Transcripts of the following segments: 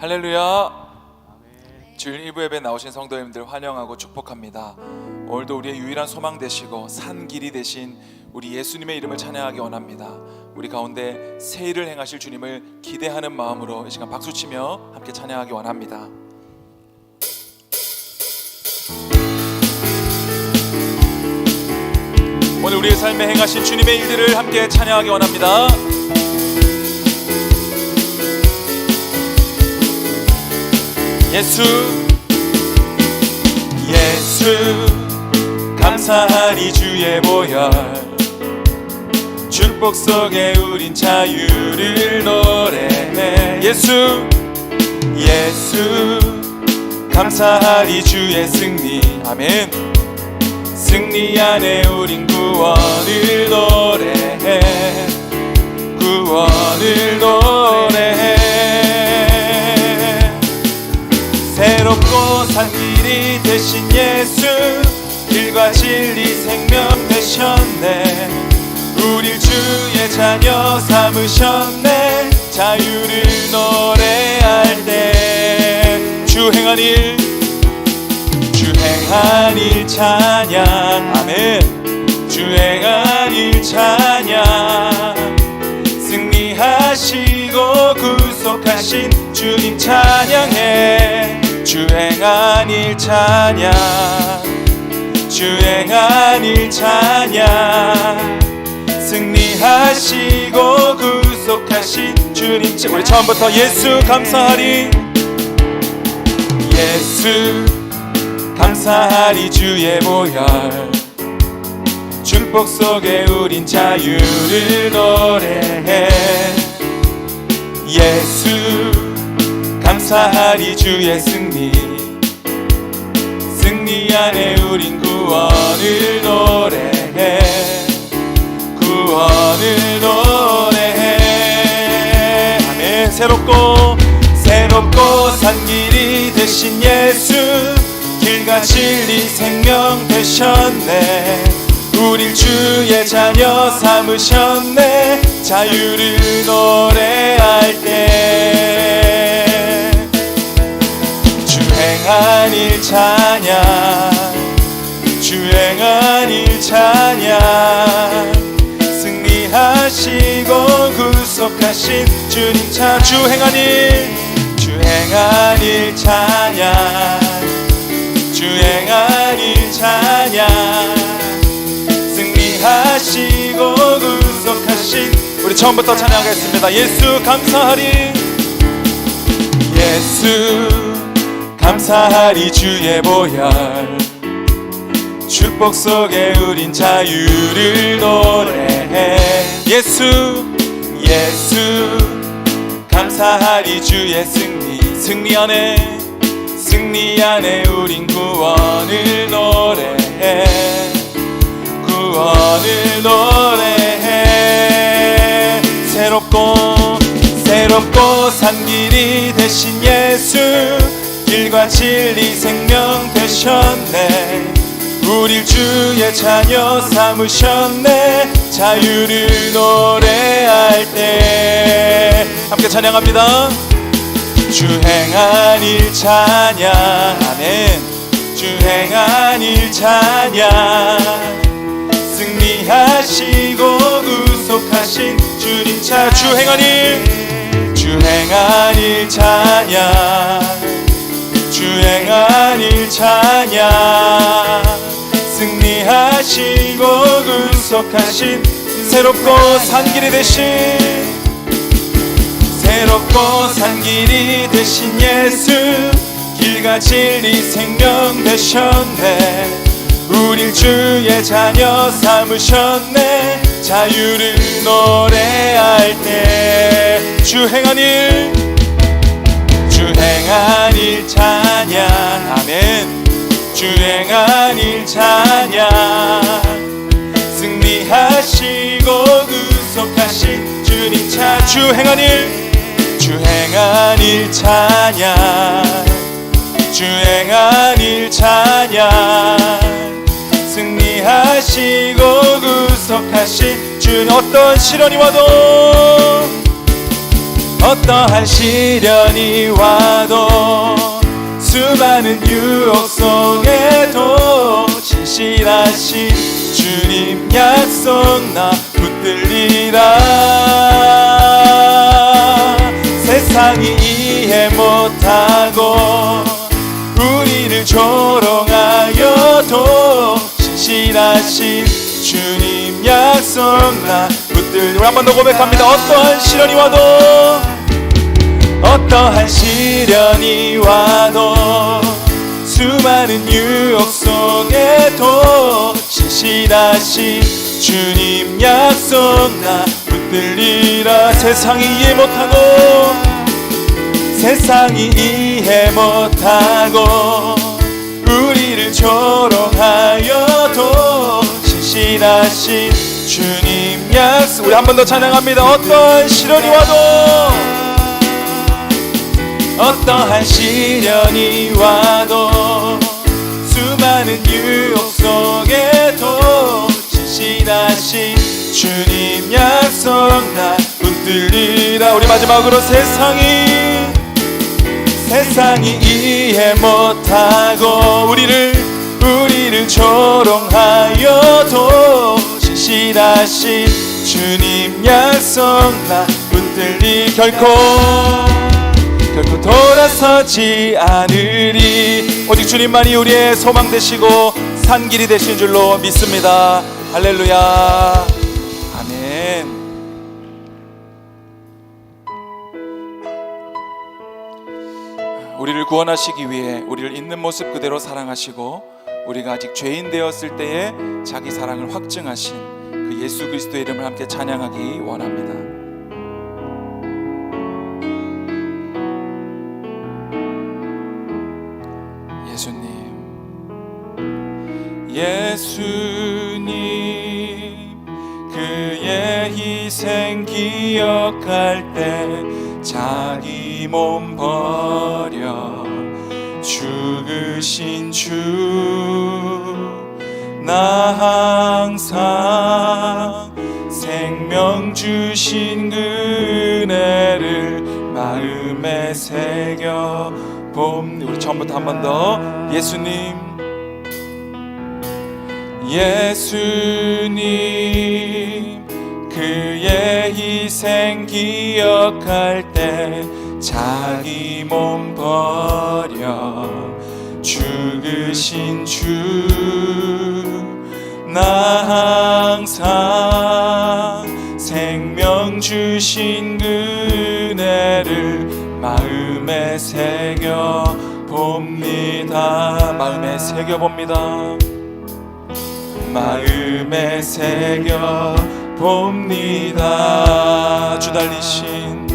할렐루야. 주일 1부 예배 나오신 성도님들 환영하고 축복합니다. 오늘도 우리의 유일한 소망 되시고 산 길이 되신 우리 예수님의 이름을 찬양하기 원합니다. 우리 가운데 새 일을 행하실 주님을 기대하는 마음으로 이 시간 박수 치며 함께 찬양하기 원합니다. 오늘 우리의 삶에 행하신 주님의 일들을 함께 찬양하기 원합니다. 예수 예수 감사하리 주의 보혈. 축복 속에 우린 자유를 노래해. 예수 예수 감사하리 주의 승리. 아멘. 승리 안에 우린 구원을 노래해. 구원을 노래해 산 길이 되신 예수 길과 진리 생명 되셨네. 우릴 주의 자녀 삼으셨네. 자유를 노래할 때 주행한 일 주행한 일 찬양. 아멘. 주행한 일 찬양. 승리하시고 구속하신 주님 찬양해 주행한 일 찬양. 주행한 일 찬양. 승리하시고 구속하신 주님. 우리 처음부터 예수 감사하리. 예수 감사하리 주의 보혈. 축복 속에 우린 자유를 노래해. 예수 감사하리 주의 승리. 승리 안에 우린 구원을 노래해. 구원을 노래해. 아멘. 새롭고 새롭고 산 길이 되신 예수. 길과 진리 생명 되셨네. 우릴 주의 자녀 삼으셨네. 자유를 노래할 때. 주 행한 일 찬양 주 행한 일 찬양 승리하시고 구속하신 주님 차 주행한 일 주 행한 일 찬양 주 행한 일 찬양 승리하시고 구속하신 우리 처음부터 찬양하겠습니다. 예수 감사하리. 예수 감사하리 주의 보혈. 축복 속에 우린 자유를 노래해. 예수 예수. 감사하리 주의 승리. 승리 안에 승리 안에 우린 구원을 노래해. 구원을 노래해. 새롭고 새롭고 산 길이 되신 예수 길과 진리 생명 되셨네. 우릴 주의 자녀 삼으셨네. 자유를 노래할 때. 함께 찬양합니다. 주 행한 일 찬양. 아멘. 주 행한 일 찬양. 승리하시고 구속하신 주님 차 주행한 일. 주행한 일 찬양 주행한 일 찬양. 승리하시고 구속하신 새롭고 산 길이 되신 새롭고 산 길이 되신 예수 길과 진리 생명 되셨네. 우릴 주의 자녀 삼으셨네. 자유를 노래할 때 주행한 일 주행한 일 찬양. 아멘 주 행한 일 찬양. 승리하시고 구속하신 주님 차 주행한 일 주 행한 일 찬양. 주 행한 일 찬양. 승리하시고 구속하신 주님 어떤 시련이 와도 어떠한 시련이 와도 수많은 유혹 속에도 진실하신 주님 약속 나 붙들리라. 세상이 이해 못하고 우리를 조롱하여도 신실하신 주님 약속 나 붙들 우리 한 번 더 고백합니다. 어떠한 시련이 와도 어떠한 시련이 와도 수많은 유혹 속에도 신실하신 주님 약속 나 붙들리라. 세상이 이해 못하고 세상이 이해 못하고 우리를 조롱하여도 신실하신 주님 약속. 우리 한 번 더 찬양합니다. 어떠한 시련이 와도 어떠한 시련이 와도 수많은 유혹 속에도 신실하신 주님 약속 나 붙들리라. 우리 마지막으로 세상이 세상이 이해 못하고 우리를 우리를 조롱하여도 신실하신 주님 약속 나 붙들리. 결코 결코 돌아서지 않으리. 오직 주님만이 우리의 소망 되시고 산길이 되신 줄로 믿습니다. 할렐루야. 아멘. 우리를 구원하시기 위해 우리를 있는 모습 그대로 사랑하시고 우리가 아직 죄인 되었을 때에 자기 사랑을 확증하신 그 예수 그리스도의 이름을 함께 찬양하기 원합니다. 예수님 그의 희생 기억할 때 자기 몸 버려 죽으신 주 나 항상 생명 주신 그네를 마음에 새겨 봄. 우리 처음부터 한 번 더. 예수님 예수님 그의 희생 기억할 때 자기 몸 버려 죽으신 주 나 항상 생명 주신 그네를 마음에 새겨 봅니다. 마음에 새겨 봅니다 마음에 새겨 봅니다. 주 달리신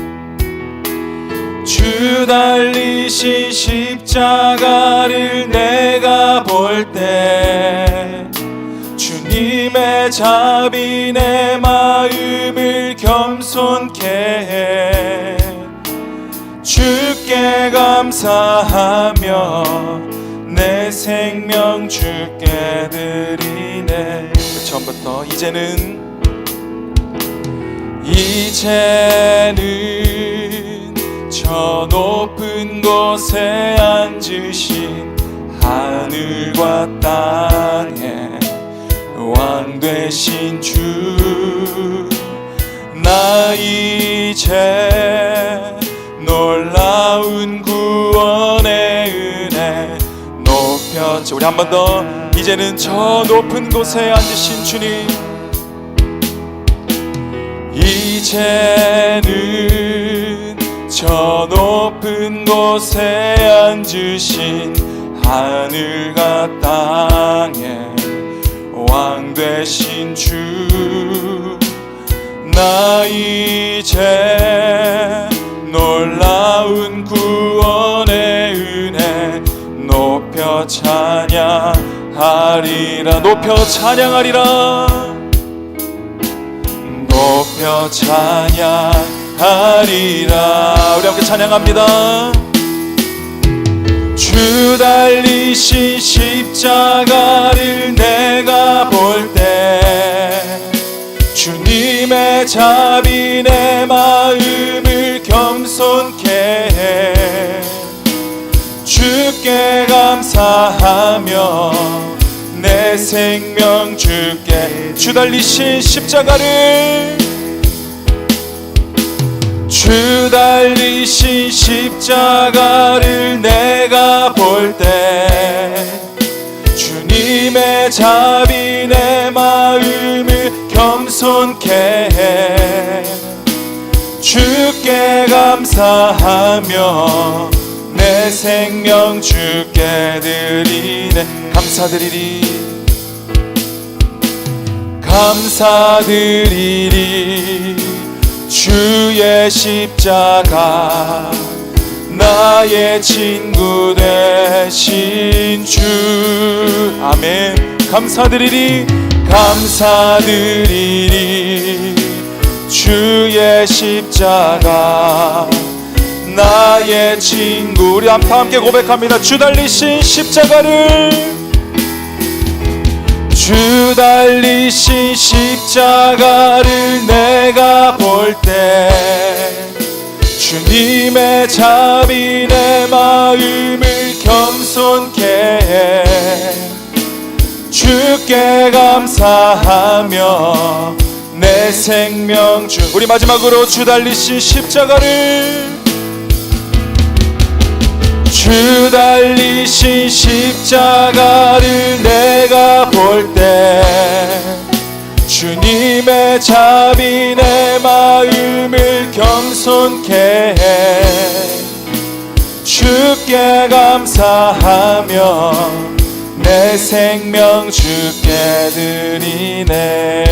주 달리신 십자가를 내가 볼 때 주님의 자비 내 마음을 겸손케 해. 주께 감사하며 내 생명 주께 드리네 처음부터 이제는 이제는 저 높은 곳에 앉으신 하늘과 땅에 왕 되신 주 나 이제 높여 우리 한 번 더. 이제는 저 높은 곳에 앉으신 주님. 이제는 저 높은 곳에 앉으신 하늘과 땅에 왕 되신 주. 나 이제 놀라운 구원의 은혜 높여 찬양 하리라 높여 찬양하리라. 높여 찬양하리라. 우리 함께 찬양합니다. 주 달리신 십자가를 내가 볼 때 주님의 자비 내 마음을 겸손케 해. 주께 감사하며 내 생명 주께 주 달리신 십자가를 주 달리신 십자가를 내가 볼 때 주님의 자비 내 마음을 겸손케 해. 주께 감사하며 내 생명 주께 드리네. 감사드리리 감사드리리. 주의 십자가 나의 친구 되신 주. 아멘. 감사드리리. 감사드리리. 주의 십자가 나의 친구. 우리 다 함께 고백합니다. 주 달리신 십자가를 주 달리신 십자가를 내가 볼 때 주님의 자비 내 마음을 겸손케 해. 주께 감사하며 내 생명 주 우리 마지막으로 주 달리신 십자가를 주 달리신 십자가를 내가 볼 때 주님의 자비 내 마음을 겸손케 해. 주께 감사하며 내 생명 주께 드리네